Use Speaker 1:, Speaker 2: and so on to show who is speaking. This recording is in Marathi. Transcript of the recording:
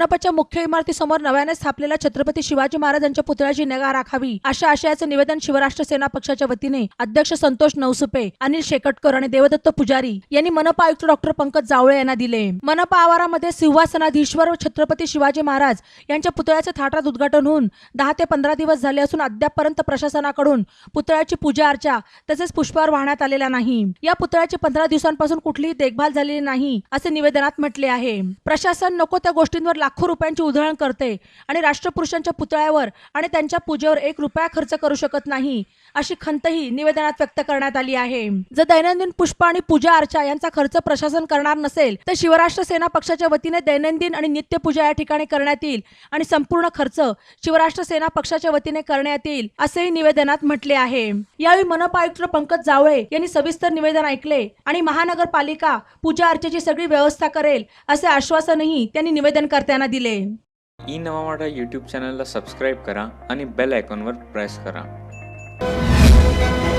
Speaker 1: मनपाच्या मुख्य इमारतीसमोर नव्याने स्थापलेल्या छत्रपती शिवाजी महाराजांच्या पुतळ्याची निगा राखावी अशा आशयाचे निवेदन शिवराष्ट्र सेना पक्षाच्या वतीने अध्यक्ष संतोष नवसुपे अनिल शेकटकर आणि देवदत्त पुजारी यांनी मनपा आयुक्त डॉक्टर पंकज जावळे यांना दिले. मनपा आवारामध्ये सिंहासनाधीश्वर छत्रपती शिवाजी महाराज यांच्या पुतळ्याचे थाटात उद्घाटन होऊन दहा ते पंधरा दिवस झाले असून अद्यापपर्यंत प्रशासनाकडून पुतळ्याची पूजा अर्चा तसेच पुष्पहार वाहण्यात आलेला नाही. या पुतळ्याची पंधरा दिवसांपासून कुठलीही देखभाल झालेली नाही असे निवेदनात म्हटले आहे. प्रशासन नको त्या गोष्टींवर लाखो रुपयांची उधळण करते आणि राष्ट्रपुरुषांच्या पुतळ्यावर आणि त्यांच्या पूजेवर एक रुपया खर्च करू शकत नाही. अशी खंतही निवेदनात व्यक्त करण्यात आली आहे. जर दैनंदिन पुष्प आणि पूजा अर्चा यांचा खर्च प्रशासन करणार नसेल तर शिवराष्ट्र सेना पक्षाच्या वतीने दैनंदिन आणि नित्य पूजा या ठिकाणी करण्यात येईल आणि संपूर्ण खर्च शिवराष्ट्र सेना पक्षाच्या वतीने करण्यात येईल असेही निवेदनात म्हटले आहे. यावेळी मनपा आयुक्त पंकज जावळे यांनी सविस्तर निवेदन ऐकले आणि महानगरपालिका पूजा अर्चेची सगळी व्यवस्था करेल असे आश्वासनही त्यांनी निवेदनकर्त्यांना दिले.
Speaker 2: ई नवा मराठा यूट्यूब चॅनलला सबस्क्राईब करा आणि बेल आयकॉनवर प्रेस करा. Thank you.